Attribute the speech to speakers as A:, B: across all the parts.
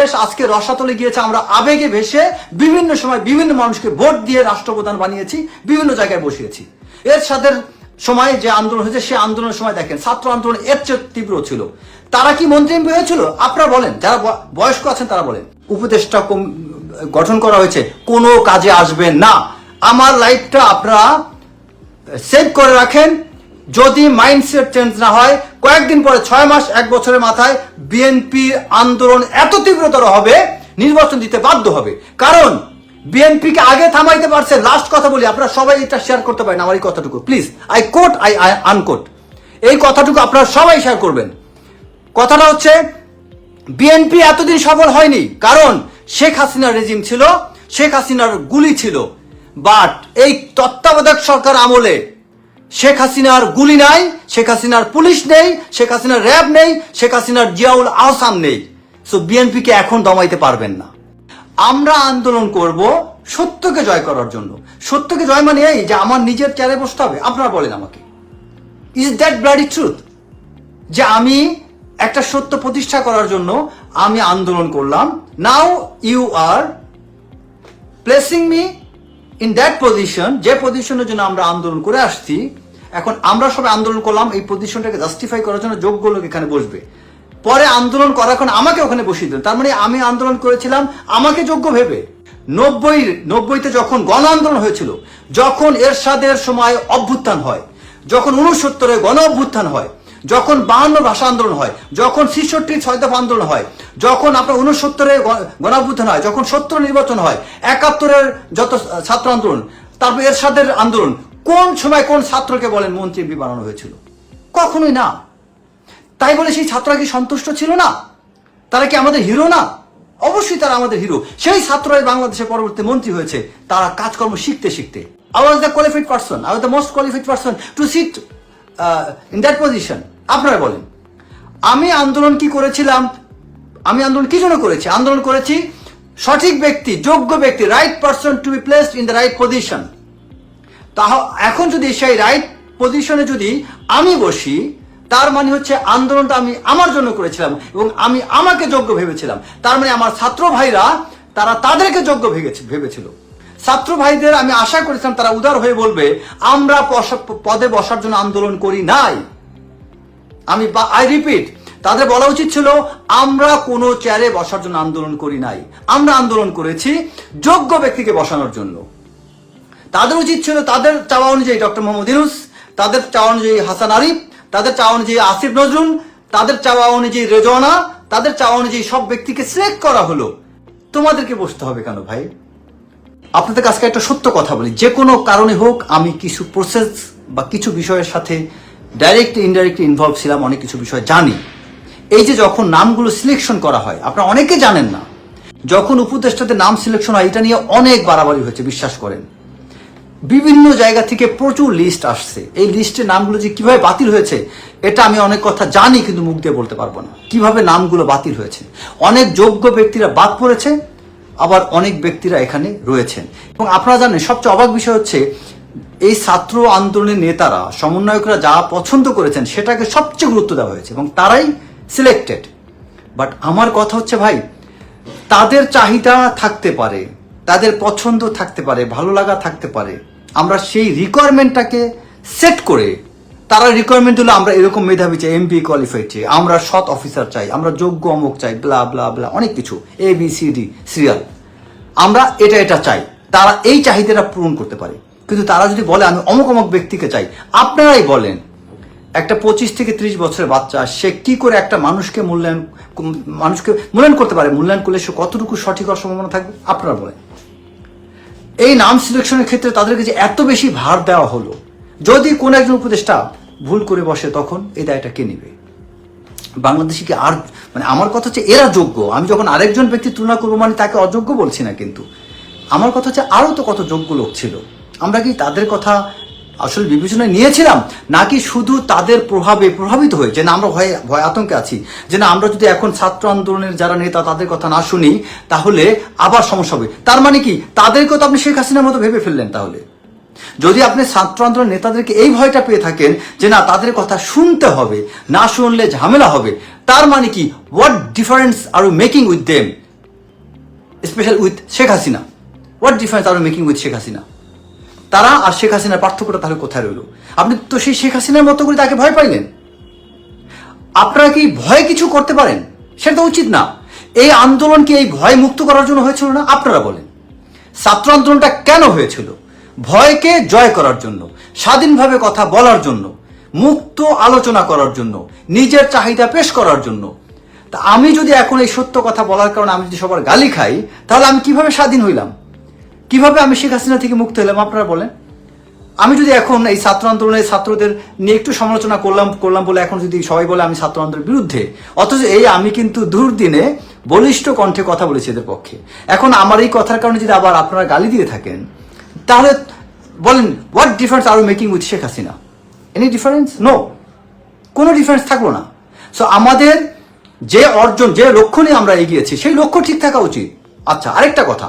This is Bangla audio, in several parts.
A: দেশ আজকে রসাতলে গিয়েছে, আমরা আবেগে ভেসে বিভিন্ন সময় বিভিন্ন মানুষকে ভোট দিয়ে রাষ্ট্রপ্রধান বানিয়েছি, বিভিন্ন জায়গায় বসিয়েছি। এর সাথে সময় যে আন্দোলন হয়েছে, সে আন্দোলনের সময় দেখেন, ছাত্র আন্দোলন এর চেয়ে তীব্র ছিল। তারা কি মন্ত্রী হয়েছিল? আপনারা বলেন, যারা বয়স্ক আছেন তারা বলেন। উপদেষ্টা গঠন করা হয়েছে, কোনো কাজে আসবে না। আমার লাইফটা আপনারা সেভ করে রাখেন যদি মাইন্ডসেট চেঞ্জ না হয়, কয়েকদিন পরে ছয় মাস, এক বছরের মাথায় বিএনপির আন্দোলন এত তীব্রতর হবে, নির্বাচন দিতে বাধ্য হবে। কারণ বিএনপিকে আগে থামাইতে পারছে লাস্ট কথা বলি, আপনারা সবাই এটা শেয়ার করতে পারেন আমার এই কথাটুকু। Please I quote I I unquote এই কথাটুকু আপনারা সবাই শেয়ার করবেন। কথাটা হচ্ছে বিএনপি এতদিন সফল হয়নি, কারণ শেখ হাসিনার রেজিম ছিল, শেখ হাসিনার গুলি ছিল। বাট এই তত্ত্বাবধায়ক সরকার আমলে শেখ হাসিনার গুলি নাই, শেখ হাসিনার পুলিশ নেই, শেখ হাসিনার র্যাব নেই, শেখ হাসিনার জিয়াউল আহসান নেই। সো বিএনপিকে এখন দমাইতে পারবেন না। আমরা আন্দোলন করব সত্যকে জয় করার জন্য। সত্যকে জয় মানে এই যে আমার নিজের চেয়ারে বসতে হবে। আপনারা বলেন আমাকে। ইজ দ্যাট ব্লাডি ট্রুথ যে আমি একটা সত্য প্রতিষ্ঠা করার জন্য আমি আন্দোলন করলাম। Now you are placing me in that position যে পজিশনের জন্য আমরা আন্দোলন করে আসছি, এখন আমরা সবাই আন্দোলন করলাম, এই পজিশনটাকে জাস্টিফাই করার জন্য যোগ্য লোক এখানে বসবে। পরে আন্দোলন করার এখন আমাকে ওখানে বসিয়ে দিলেন তার মানে আমি আন্দোলন করেছিলাম, আমাকে যোগ্য ভেবে। নব্বই, নব্বইতে যখন গণ আন্দোলন হয়েছিল, যখন এরশাদের সময় অভ্যুত্থান হয়, যখন উনসত্তরে গণ অভ্যুত্থান হয় যখন বাহান্ন ভাষা আন্দোলন হয়, যখন ছেষট্টি ছয় দফা আন্দোলন হয়, যখন আপনার উনসত্তরে গণাভ্যুত্থান হয়, যখন সত্তর নির্বাচন হয়, একাত্তরের যত ছাত্র আন্দোলন, তারপর এরশাদের আন্দোলন, কোন সময় কোন ছাত্রকে বলেন মন্ত্রী বানানো হয়েছিল? কখনোই না। তাই বলে সেই ছাত্ররা কি সন্তুষ্ট ছিল না? তারা কি আমাদের হিরো না? অবশ্যই তারা আমাদের হিরো। সেই ছাত্ররাই বাংলাদেশের পরবর্তী মন্ত্রী হয়েছে। তারা কাজকর্ম শিখতে শিখতে। I was the qualified person I was the most qualified person to sit in that position আপনারা বলেন। আমি আন্দোলন কি করেছিলাম? আমি আন্দোলন কি জন্য করেছি? আন্দোলন করেছি সঠিক ব্যক্তি, যোগ্য ব্যক্তি right person to be placed in the right position তাহ, এখন যদি সেই রাইট পজিশনে যদি আমি বসি, তার মানে হচ্ছে আন্দোলনটা আমি আমার জন্য করেছিলাম এবং আমি আমাকে যোগ্য ভেবেছিলাম। তার মানে আমার ছাত্র ভাইরা, তারা তাদেরকে যোগ্য ভেবেছে- ভেবেছিল। ছাত্র ভাইদের আমি আশা করেছিলাম তারা উদার হয়ে বলবে, আমরা পদে বসার জন্য আন্দোলন করি নাই। আমি আই রিপিট তাদের বলা উচিত ছিল, আমরা কোনো চেয়ারে বসার জন্য আন্দোলন করি নাই। আমরা আন্দোলন করেছি যোগ্য ব্যক্তিকে বসানোর জন্য। তাদের উচিত ছিল, তাদের চাওয়া অনুযায়ী ডক্টর মোহাম্মদ ইউনুস, তাদের চাওয়া অনুযায়ী হাসান আরিফ, তাদের চাওয়া অনুযায়ী আসিফ নজরুল, তাদের চাওয়া অনুযায়ী রেজওয়ানা, তাদের চাওয়া অনুযায়ী সব ব্যক্তিকে সিলেক্ট করা হলো। তোমাদেরকে বসতে হবে কেন ভাই? আপনাদের কাছে একটা সত্য কথা বলি। যে কোনো কারণে হোক, আমি কিছু প্রসেস বা কিছু বিষয়ের সাথে ডাইরেক্ট ইনডাইরেক্ট ইনভলভ ছিলাম, অনেক কিছু বিষয় জানি। এই যে যখন নামগুলো সিলেকশন করা হয়, আপনারা অনেকে জানেন না, যখন উপদেষ্টাতে নাম সিলেকশন হয়, এটা নিয়ে অনেক বাড়াবাড়ি হয়েছে, বিশ্বাস করেন। বিভিন্ন জায়গা থেকে প্রচুর লিস্ট আসছে। এই লিস্টের নামগুলো যে কীভাবে বাতিল হয়েছে, এটা আমি অনেক কথা জানি, কিন্তু মুখ দিয়ে বলতে পারব না। কীভাবে নামগুলো বাতিল হয়েছে? অনেক যোগ্য ব্যক্তিরা বাদ পড়েছে আবার অনেক ব্যক্তিরা এখানে রয়েছেন। এবং আপনারা জানেন, সবচেয়ে অবাক বিষয় হচ্ছে, এই ছাত্র আন্দোলনের নেতারা, সমন্বয়করা যা পছন্দ করেছেন, সেটাকে সবচেয়ে গুরুত্ব দেওয়া হয়েছে এবং তারাই সিলেক্টেড বাট আমার কথা হচ্ছে ভাই, তাদের চাহিদা থাকতে পারে, তাদের পছন্দ থাকতে পারে, ভালো লাগা থাকতে পারে, আমরা সেই রিকোয়ারমেন্টটাকে সেট করে তারা রিকোয়ারমেন্ট হলো আমরা এরকম মেধাবী চাই এমপি কোয়ালিফাইড চাই, আমরা সৎ অফিসার চাই, আমরা যোগ্য অমুক চাই ব্লা ব্লা ব্লা অনেক কিছু A B C D serial আমরা এটা এটা চাই। তারা এই চাহিদাটা পূরণ করতে পারে। কিন্তু তারা যদি বলে, আমি অমুক অমুক ব্যক্তিকে চাই, আপনারাই বলেন, একটা পঁচিশ থেকে ত্রিশ বছরের বাচ্চা, সে কি করে একটা মানুষকে মূল্যায়ন মানুষকে মূল্যায়ন করতে পারে? মূল্যায়ন করলে সে কতটুকু সঠিক হওয়ার সম্ভাবনা থাকবে? আপনারা বলেন। এই নাম সিলেকশনের ক্ষেত্রে তাদেরকে যে এত বেশি ভার দেওয়া হলো, যদি কোন একজন উপদেষ্টা ভুল করে বসে তখন এই দায়টা কে নিবে? বাংলাদেশি কি আর মানে আমার কথা হচ্ছে এরা যোগ্য। আমি যখন আরেকজন ব্যক্তি তুলনা করব মানে তাকে অযোগ্য বলছি না কিন্তু। আমার কথা হচ্ছে আরও তো কত যোগ্য লোক ছিল। আমরা কি তাদের কথা আসলে বিবেচনায় নিয়েছিলাম? নাকি শুধু তাদের প্রভাবে প্রভাবিত হয়ে যে না, আমরা ভয়ে ভয় আতঙ্কে আছি। যে না, আমরা যদি এখন ছাত্র আন্দোলনের যারা নেতা তাদের কথা না শুনি, তাহলে আবার সমস্যা হবে। তার মানে কি? তাদেরকেও তো আপনি শেখ হাসিনার মতো ভেবে ফেললেন তাহলে। যদি আপনি ছাত্র আন্দোলন নেতাদেরকে এই ভয়টা পেয়ে থাকেন যে না, তাদের কথা শুনতে হবে, না শুনলে ঝামেলা হবে, তার মানে কি? What difference are you making with them special with Sheikh Hasina what difference are you making with Sheikh Hasina তারা আর শেখ হাসিনার পার্থক্যটা তাহলে কোথায় রইল? আপনি তো সেই শেখ হাসিনার মতো করে তাকে ভয় পাইলেন। আপনারা কি ভয় কিছু করতে পারেন? সেটা তো উচিত না। এই আন্দোলনকে এই ভয় মুক্ত করার জন্য হয়েছিল না? আপনারা বলেন। ছাত্র আন্দোলনটা কেন হয়েছিল? ভয়কে জয় করার জন্য, স্বাধীনভাবে কথা বলার জন্য, মুক্ত আলোচনা করার জন্য, নিজের চাহিদা পেশ করার জন্য। তা আমি যদি এখন এই সত্য কথা বলার কারণে আমি যদি সবার গালি খাই, তাহলে আমি কীভাবে স্বাধীন হইলাম? কীভাবে আমি শেখ হাসিনা থেকে মুক্ত হলাম আপনারা বলেন। আমি যদি এখন এই ছাত্র আন্দোলনের ছাত্রদের নিয়ে একটু সমালোচনা করলাম করলাম বলে এখন যদি সবাই বলে আমি ছাত্র আন্দোলনের বিরুদ্ধে, অথচ এই আমি কিন্তু দুর্দিনে বলিষ্ঠ কণ্ঠে কথা বলেছি এদের পক্ষে। এখন আমার এই কথার কারণে যদি আবার আপনারা গালি দিয়ে থাকেন তাহলে বলেন what difference are making with Sheikh Hasina any difference no কোনো ডিফারেন্স থাকল না। সো আমাদের যে অর্জন যে লক্ষ্য নিয়ে আমরা এগিয়েছি সেই লক্ষ্য ঠিক থাকা উচিত। আচ্ছা আরেকটা কথা।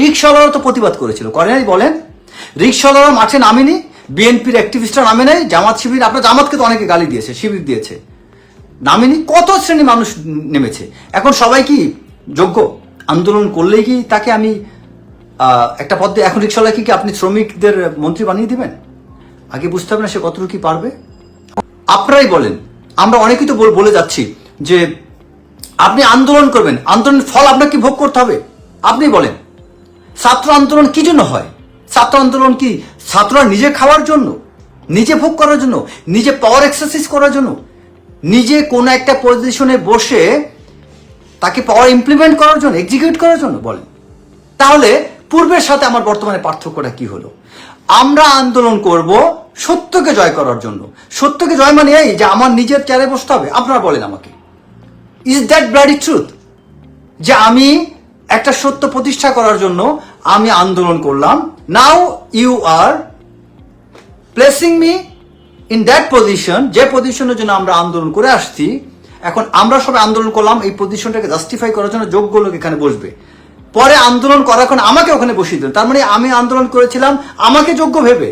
A: রিক্সাওয়ালারা তো প্রতিবাদ করেছিল। করে নাই বলেন রিক্সাওয়ালারা মাঠে নামেনি বিএনপির অ্যাক্টিভিস্টরা নামে নাই জামাত শিবির আপনার জামাতকে তো অনেকে গালি দিয়েছে শিবির দিয়েছে। নামেনি কত শ্রেণি মানুষ নেমেছে? এখন সবাই কি যোগ্য? আন্দোলন করলেই কি তাকে আমি একটা পদে এখন রিক্সাওয়ালা কি আপনি শ্রমিকদের মন্ত্রী বানিয়ে দিবেন? আগে বুঝতে হবে না সে কতটুকু কি পারবে? আপনারাই বলেন। আমরা অনেকেই তো বলে যাচ্ছি যে আপনি আন্দোলন করবেন, আন্দোলনের ফল আপনাকে ভোগ করতে হবে। আপনি বলেন, ছাত্র আন্দোলন কি জন্য হয়? ছাত্র আন্দোলন কি ছাত্ররা নিজে খাওয়ার জন্য, নিজে ভোগ করার জন্য, নিজে পাওয়ার এক্সারসাইজ করার জন্য? নিজে কোনো একটা পজিশনে বসে তাকে পাওয়ার ইমপ্লিমেন্ট করার জন্য এক্সিকিউট করার জন্য বলেন। তাহলে পূর্বের সাথে আমার বর্তমানে পার্থক্যটা কি হলো? আমরা আন্দোলন করব সত্যকে জয় করার জন্য। সত্যকে জয় মানে এই যে আমার নিজের চেয়ারে বসতে হবে। আপনারা বলেন আমাকে। ইজ দ্যাট ব্লাডি ট্রুথ যে আমি একটা সত্য প্রতিষ্ঠা করার জন্য আমি আন্দোলন করলাম। Now you are placing me in that position যে পজিশনের জন্য আমরা আন্দোলন করে আসছি। এখন আমরা সবাই আন্দোলন করলাম, এই পজিশনটাকে জাস্টিফাই করার জন্য যোগ্য লোক এখানে বসবে। পরে আন্দোলন করার এখন আমাকে ওখানে বসিয়ে দিল তার মানে আমি আন্দোলন করেছিলাম, আমাকে যোগ্য ভেবে।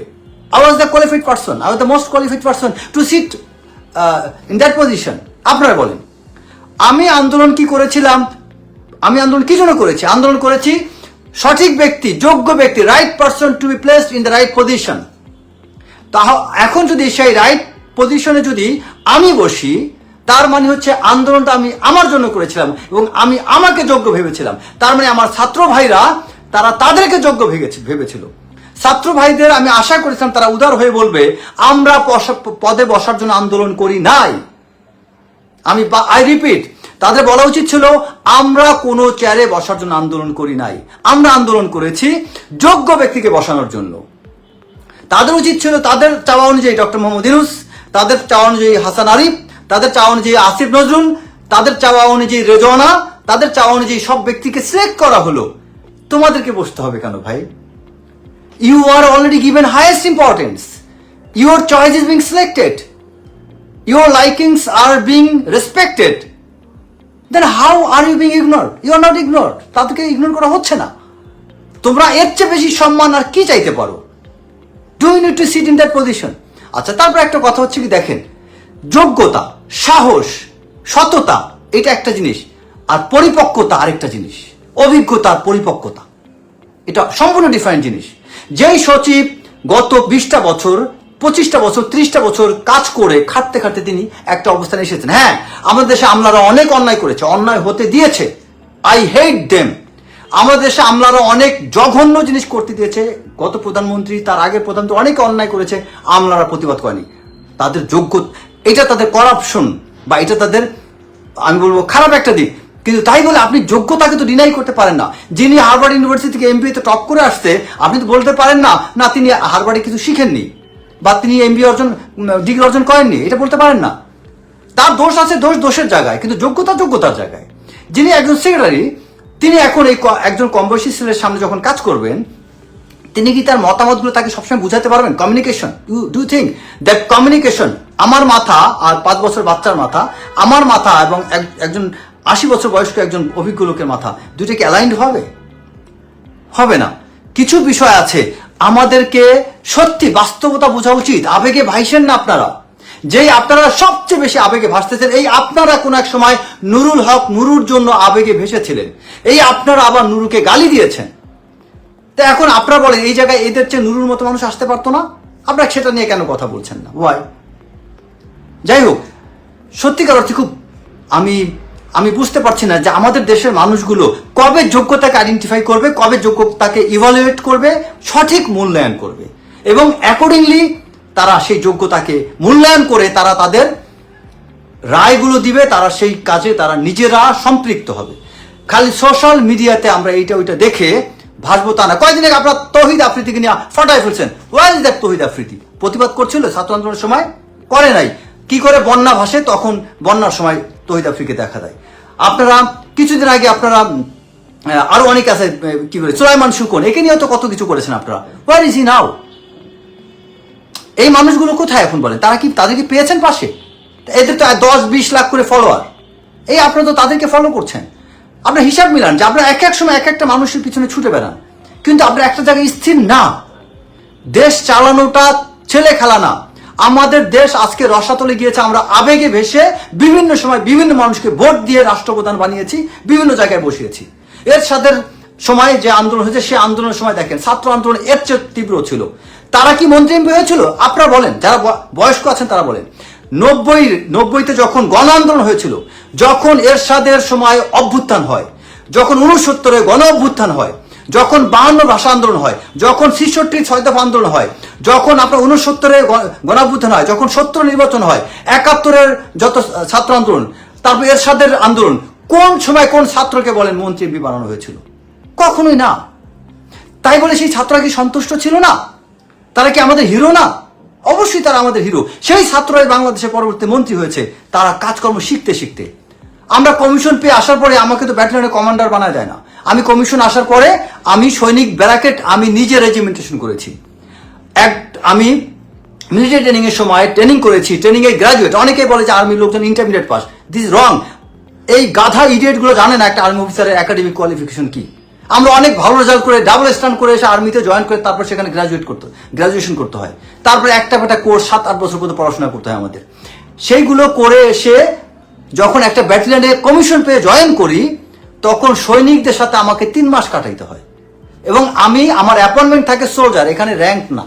A: I was the qualified person I was the most qualified person to sit in that position আপনারা বলেন, আমি আন্দোলন কি করেছিলাম? আমি আন্দোলন কি জন্য করেছি, আন্দোলন করেছি সঠিক ব্যক্তি, যোগ্য ব্যক্তি right person to be placed in the right position তাহ, এখন যদি সেই রাইট পজিশনে যদি আমি বসি তার মানে হচ্ছে আন্দোলনটা আমি আমার জন্য করেছিলাম এবং আমি আমাকে যোগ্য ভেবেছিলাম। তার মানে আমার ছাত্র ভাইরা, তারা তাদেরকে যোগ্য ভেবেছে- ভেবেছিল। ছাত্র ভাইদের আমি আশা করেছিলাম তারা উদার হয়ে বলবে, আমরা পদে বসার জন্য আন্দোলন করি নাই। আমি আই রিপিট তাদের বলা উচিত ছিল, আমরা কোনো চেয়ারে বসার জন্য আন্দোলন করি নাই। আমরা আন্দোলন করেছি যোগ্য ব্যক্তিকে বসানোর জন্য। তাদের উচিত ছিল, তাদের চাওয়া অনুযায়ী ডক্টর মোহাম্মদ ইউনুস, তাদের চাওয়া অনুযায়ী হাসান আরিফ তাদের চাওয়া অনুযায়ী আসিফ নজরুল, তাদের চাওয়া অনুযায়ী রেজওয়ানা, তাদের চাওয়া অনুযায়ী সব ব্যক্তিকে সিলেক্ট করা হলো। তোমাদেরকে বসতে হবে কেন ভাই? You are already given highest importance your choice is being selected your likings are being respected then how are you being ignored? You are not ignored. তাদেরকে ইগনোর করা হচ্ছে না। তোমরা এর চেয়ে বেশি সম্মান আর কি চাইতে পারো? Do you need to sit in that position আচ্ছা তারপর একটা কথা হচ্ছে কি দেখেন? যোগ্যতা। সাহস, সততা, এটা একটা জিনিস। আর পরিপক্কতা আরেকটা জিনিস। অভিজ্ঞতা পরিপক্কতা। এটা সম্পূর্ণ ডিফারেন্ট জিনিস। যেই সচিব গত বিশটা বছর, পঁচিশটা বছর, ত্রিশটা বছর কাজ করে খাটতে খাটতে তিনি একটা অবস্থানে এসেছেন। হ্যাঁ আমাদের দেশে আমলারা অনেক অন্যায় করেছে, অন্যায় হতে দিয়েছে। আই হেট দেম আমাদের দেশে আমলারা অনেক জঘন্য জিনিস করতে দিয়েছে। গত প্রধানমন্ত্রী, তার আগে প্রধানমন্ত্রী অনেক অন্যায় করেছে, আমলারা প্রতিবাদ করেনি। তাদের যোগ্য এটা তাদের করাপশন বা এটা তাদের, আমি বলব খারাপ একটা দিক। কিন্তু তাই বলে আপনি যোগ্যতাকে তো ডিনাই করতে পারেন না। যিনি হার্ভার্ড ইউনিভার্সিটি থেকে এমবিএ তে টপ করে আসছে, আপনি তো বলতে পারেন না না, তিনি হার্ভার্ডে কিছু শিখেননি বা তিনি এমবিএ অর্জন ডিগ্রি অর্জন করেননি, এটা বলতে পারেন না। তার দোষ আছে দোষ দোষের জায়গায়, কিন্তু যোগ্যতা যোগ্যতার জায়গায়। যিনি একজন সেক্রেটারি তিনি এখন এই একজন কম বয়সী ছেলের সামনে যখন কাজ করবেন তিনি কি তার মতামতগুলো তাকে সবসময় বুঝাতে পারবেন? Communication you do think that communication আমার মাথা আর পাঁচ বছর বাচ্চার মাথা, আমার মাথা এবং এক- একজন আশি বছর বয়স্ক একজন অভিজ্ঞ লোকের মাথা, দুটো কি অ্যালাইন্ড হবে? হবে না। কিছু বিষয় আছে আমাদেরকে সত্যি বাস্তবতা বোঝা উচিত। আবেগে ভাইসেন না আপনারা। যেই আপনারা সবচেয়ে বেশি আবেগে ভাসতেছেন, এই আপনারা কোন এক সময় নুরুল হক নুরুর জন্য আবেগে ভেসেছিলেন। এই আপনারা আবার নুরুকে গালি দিয়েছেন। তো এখন আপনারা বলেন, এই জায়গায় এদের চেয়ে নুরুর মতো মানুষ আসতে পারতো না? আপনারা সেটা নিয়ে কেন কথা বলছেন না? ওয়াই যাই হোক, সত্যিকার অর্থে খুব আমি আমি বুঝতে পারছি না যে আমাদের দেশের মানুষগুলো কবে যোগ্যতাকে আইডেন্টিফাই করবে, কবে যোগ্যতাকে ইভালুয়েট করবে, সঠিক মূল্যায়ন করবে। এবং অ্যাকর্ডিংলি তারা সেই যোগ্যতাকে মূল্যায়ন করে তারা তাদের রায়গুলো দিবে, তারা সেই কাজে তারা নিজেরা সম্পৃক্ত হবে। খালি সোশ্যাল মিডিয়াতে আমরা এইটা, ওইটা দেখে ভাসবো তা না। কয়েকদিন আগে আপনার তহিদ আফ্রিদিকে নিয়ে ফাটাই ফেলছেন। Why is that Tohid Afridi? প্রতিবাদ করছিল ছাত্র আন্দোলনের সময়? করে নাই। কি করে বন্যা ভাসে? তখন বন্যার সময় তহিদ আফ্রিকে দেখা দেয়। আপনারা কিছুদিন আগে আপনারা আরও অনেক আছে কি বলে, সুলাইমান শুকন। একে নিয়েও তো কত কিছু করেছেন আপনারা। ওয়ার ইজ ই নাও এই মানুষগুলো কোথায় এখন বলেন? তারা কি তাদেরকে পেয়েছেন পাশে? এদের তো দশ বিশ লাখ করে ফলোয়ার এই আপনারা তো তাদেরকে ফলো করছেন। আপনার হিসাব মিলান যে আপনারা এক এক সময় এক একটা মানুষের পিছনে ছুটে বেড়ান। কিন্তু আপনার একটা জায়গায় স্থির না। দেশ চালানোটা ছেলে খেলা না। আমাদের দেশ আজকে রসাতলে গিয়েছে, আমরা আবেগে ভেসে বিভিন্ন সময় বিভিন্ন মানুষকে ভোট দিয়ে রাষ্ট্রপ্রধান বানিয়েছি, বিভিন্ন জায়গায় বসিয়েছি। এর সাথে সময় যে আন্দোলন হয়েছে, সে আন্দোলনের সময় দেখেন, ছাত্র আন্দোলন এর চেয়ে তীব্র ছিল। তারা কি মন্ত্রী হয়েছিল? আপনারা বলেন, যারা বয়স্ক আছেন তারা বলেন। নব্বই, নব্বইতে যখন গণ আন্দোলন হয়েছিল, যখন এরশাদের সময় অভ্যুত্থান হয়, যখন উনসত্তরে গণ অভ্যুত্থান হয়, যখন বাহান্ন ভাষা আন্দোলন হয়, যখন ছেষট্টির ছয় দফা আন্দোলন হয়, যখন আপনার উনসত্তরে গণাভ্যুত্থান হয়, যখন সত্তর নির্বাচন হয়, একাত্তরের যত ছাত্র আন্দোলন, তারপর এরশাদের আন্দোলন, কোন সময় কোন ছাত্রকে বলেন মন্ত্রী বানানো হয়েছিল? কখনোই না। তাই বলে সেই ছাত্ররা কি সন্তুষ্ট ছিল না? তারা কি আমাদের হিরো না? অবশ্যই তারা আমাদের হিরো। সেই ছাত্ররাই বাংলাদেশে পরবর্তী মন্ত্রী হয়েছে। তারা কাজকর্ম শিখতে শিখতে। আমরা কমিশন পেয়ে আসার পরে আমাকে তো ব্যাটালিয়নের কমান্ডার বানায় যায় না। আমি কমিশন আসার পরে আমি সৈনিক ব্যারাকেট, আমি নিজে রেজিমেন্টেশন করেছি। এক, আমি মিলিটারি ট্রেনিং এর সময় ট্রেনিং করেছি। ট্রেনিং এর গ্রাজুয়েট। অনেকেই বলে যে আর্মি লোকজন ইন্টারমিডিয়েট পাস। দিস রং এই গাধা ইডিয়েটগুলো জানে না একটা আর্মি অফিসারের একাডেমিক কোয়ালিফিকেশন কি। আমরা অনেক ভালো রেজাল্ট করে ডাবল স্ট্যান্ড করে এসে আর্মিতে জয়েন করে তারপর সেখানে গ্রাজুয়েট করতে গ্রাজুয়েশন করতে হয়। তারপরে একটা একটা কোর্স সাত, আট বছর পর্যন্ত পড়াশোনা করতে হয় আমাদের। সেইগুলো করে এসে যখন একটা ব্যাটালিয়নে কমিশন পেয়ে জয়েন করি, তখন সৈনিকদের সাথে আমাকে তিন মাস কাটাইতে হয়। এবং আমি, আমার অ্যাপয়েন্টমেন্ট থাকে সোলজার এখানে র্যাঙ্ক না।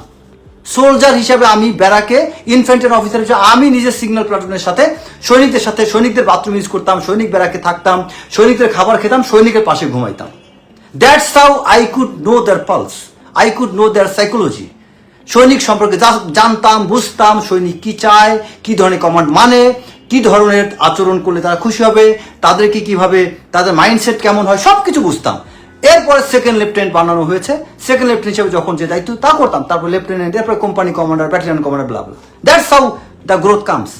A: সোলজার হিসাবে আমি ব্যারাকে ইনফেন্ট্রি অফিসার হিসেবে আমি নিজের সিগন্যাল প্লাটুনের সাথে সৈনিকদের সাথে, সৈনিকদের বাথরুম ইউজ করতাম, সৈনিক ব্যারাকে থাকতাম, সৈনিকদের খাবার খেতাম, সৈনিকের পাশে ঘুমাইতাম। That's how I could know their pulse I could know their psychology সৈনিক সম্পর্কে জানতাম, বুঝতাম, সৈনিক কি চায়, কি ধরনের কমান্ড মানে কি ধরনের আচরণ করলে তারা খুশি হবে, তাদেরকে কীভাবে, তাদের মাইন্ডসেট কেমন হয় সব কিছু বুঝতাম। এরপরে সেকেন্ড লেফটেন্যান্ট বানানো হয়েছে। সেকেন্ড লেফটেন্যান্ট হিসেবে যখন যে দায়িত্ব, তা করতাম। তারপর লেফটেন্যান্ট এরপরে company commander battalion commander blah blah that's how the growth comes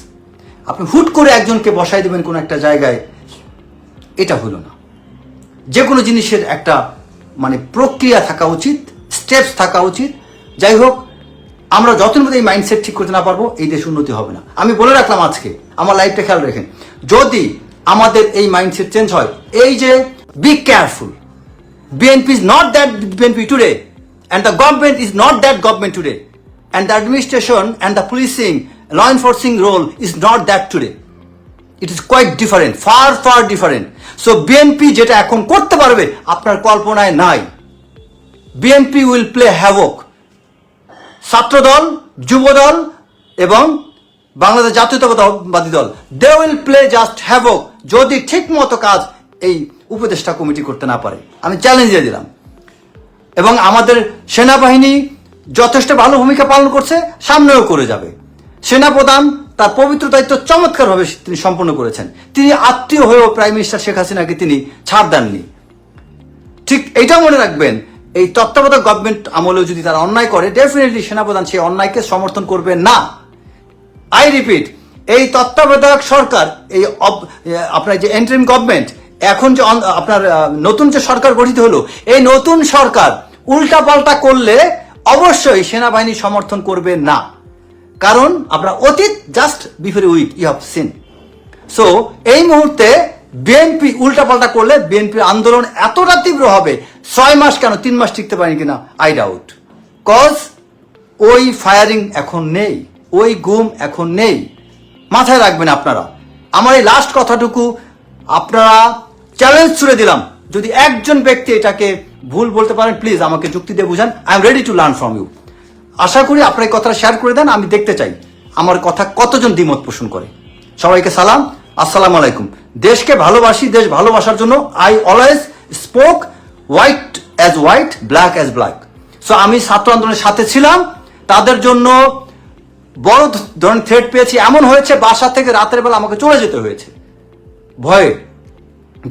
A: আপনি হুট করে একজনকে বসাই দেবেন কোনো একটা জায়গায়, এটা হলো না। যে কোনো জিনিসের একটা মানে প্রক্রিয়া থাকা উচিত স্টেপস থাকা উচিত। যাই হোক আমরা যতদিন মধ্যে এই মাইন্ডসেট ঠিক করতে না পারব এই দেশ উন্নতি হবে না। আমি বলে রাখলাম আজকে আমার লাইফটা খেয়াল রাখেন। যদি আমাদের এই মাইন্ডসেট চেঞ্জ হয় এই যে be careful BNP is not that BNP today and the government is not that government today and the administration and the policing, law enforcing role is not that today. It is quite different far far different so BNP যেটা এখন করতে পারবে, আপনার কল্পনায় নাই। BNP will play havoc Chhatra Dal, Jubo Dal এবং Bangladesh Jatiyatabadi Dal they will play just havoc যদি ঠিক মতো কাজ এই উপদেষ্টা কমিটি করতে না পারে। আমি চ্যালেঞ্জ দিয়ে দিলাম। এবং আমাদের সেনাবাহিনী যথেষ্ট ভালো ভূমিকা পালন করছে, সামনেও করে যাবে। সেনাপ্রধান তার পবিত্র দায়িত্ব চমৎকারভাবে তিনি সম্পন্ন করেছেন। তিনি আত্মীয় হয়েও প্রাইম মিনিস্টার শেখ হাসিনাকে তিনি ছাড় দেননি। ঠিক এইটাও মনে রাখবেন, এই তত্ত্বাবধায়ক গভর্নমেন্ট আমলেও যদি তারা অন্যায় করে ডেফিনেটলি সেনাপ্রধান সেই অন্যায়কে সমর্থন করবে না। আই রিপিট এই তত্ত্বাবধায়ক সরকার, এই আপনার যে এন্টারিম গভর্নমেন্ট এখন যে আপনার নতুন যে সরকার গঠিত হলো, এই নতুন সরকার উল্টা পাল্টা করলে অবশ্যই সেনাবাহিনী সমর্থন করবে না। কারণ আমরা অতীত just before week you have seen so এই মুহূর্তে বিএনপি উল্টাপাল্টা করলে বিএনপি আন্দোলন এতটা তীব্র হবে, ছয় মাস কেন, তিন মাস টিকতে পারেনি কিনা? আই ডাউট কজ ওই ফায়ারিং এখন নেই, ওই গুম এখন নেই। মাথায় রাখবেন আপনারা। আমার এই লাস্ট কথাটুকু আপনারা চ্যালেঞ্জ ছুড়ে দিলাম। যদি একজন ব্যক্তি এটাকে ভুল বলতে পারেন প্লিজ আমাকে যুক্তি দিয়ে বুঝান। I am ready to learn from you আশা করি আপনার কথাটা শেয়ার করে দেন, আমি দেখতে চাই আমার কথা কতজন দ্বিমত পোষণ করে। সবাইকে সালাম, আসসালামু আলাইকুম। দেশকে ভালোবাসি, দেশ ভালোবাসার জন্য I always spoke white as white black as black so আমি ছাত্র আন্দোলনের সাথে ছিলাম, তাদের জন্য বড় ধরনের থ্রেট পেয়েছি। এমন হয়েছে, বাসা থেকে রাতের বেলা আমাকে চলে যেতে হয়েছে। ভয়ে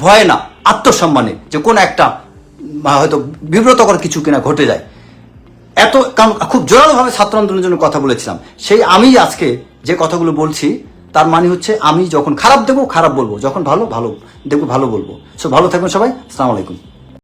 A: ভয়ে না, আত্মসম্মানে যে কোন একটা হয়তো বিব্রতকর কিছু কিনা ঘটে যায়। এত খুব জোরালোভাবে ছাত্র আন্দোলনের জন্য কথা বলেছিলাম। সেই আমি আজকে যে কথাগুলো বলছি, তার মানে হচ্ছে আমি যখন খারাপ দেবো খারাপ বলব। যখন ভালো ভালো দেখব, ভালো বলব। সো ভালো থাকবেন সবাই। আসসালামু আলাইকুম।